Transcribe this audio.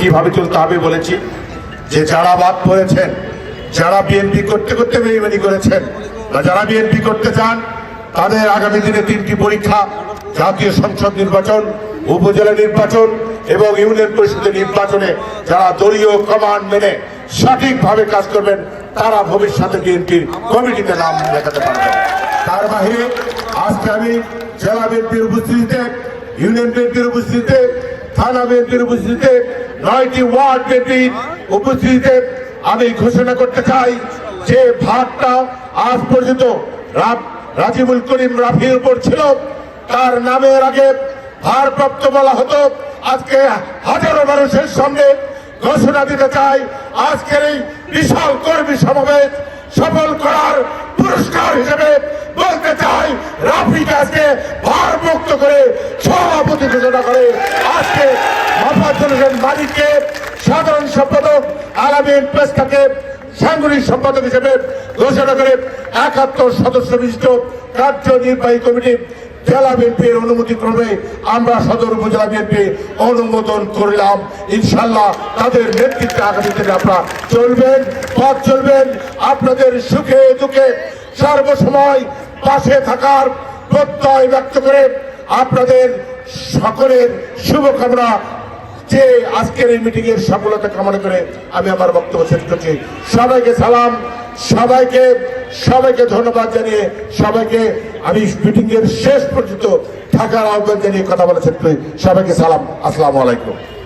কীভাবে চলতে হবে বলেছি? যে যারা বাদ পড়েছেন, যারা বিএনপি করতে করতে বেইমানি করেছেন, বা যারা বিএনপি করতে চান, তাদের আগামী দিনে তিনটি পরীক্ষা, জাতীয় সংসদ নির্বাচন, উপজেলা নির্বাচন এবং ইউনিয়ন পরিষদের নির্বাচনে যারা দলীয় কমান্ড মেনে সঠিকভাবে কাজ করবেন, তারা ভবিষ্যতে বিএনপির কমিটিতে নাম লেখাতে পারবেন। তার বাহিরে আজকে আমি জেলা বিএনপির উপস্থিতিতে, ইউনিয়ন বিএনপির উপস্থিতিতে উপস্থিতিতে নয়টি ওয়ার্ড বিএনপির উপস্থিতিতে আমি ঘোষণা করতে চাই যে ভাগটা আজ পর্যন্ত রাজিবুল করিম রাফির উপর ছিল। তার নামের আগে ভারপ্রাপ্ত বলা হতো। আজকে হাজারো মানুষের সামনে ঘোষণা দিতে চাই। আজকের এই বিশাল কর্মী সমাবেশ সফল করার পুরস্কার হিসেবে বলতে চাই রাফিকে আজকে ভারমুক্ত করে সভাপতি ঘোষণা করে। আজকে মোহাম্মদ হোসেন মালিককে সাধারণ সম্পাদক আলামিন পেস্তাকে সাংগঠনিক সম্পাদক হিসেবে ঘোষণা করে একাত্তর সদস্য বিশিষ্ট কার্যনির্বাহী কমিটি জেলা বিএনপির অনুমতি ক্রমে আমরা সদর উপজেলা বিএনপি অনুমোদন করলাম। ইনশাল্লাহ তাদের নেতৃত্বে আগামী দিনে আপনারা চলবেন, পথ চলবেন। আপনাদের সুখে দুঃখে সর্বসময় পাশে থাকার প্রত্যয় ব্যক্ত করে আপনাদের সকলের শুভকামনা যে আজকের এই মিটিং এর সফলতা কামনা করে আমি আমার বক্তব্য শেষ করছি। সবাইকে সালাম, সবাইকে সবাইকে ধন্যবাদ জানিয়ে সবাইকে আমি মিটিং এর শেষ পর্যন্ত থাকার আহ্বান জানিয়ে কথা করি। সবাইকে সালাম, আসসালামু আলাইকুম।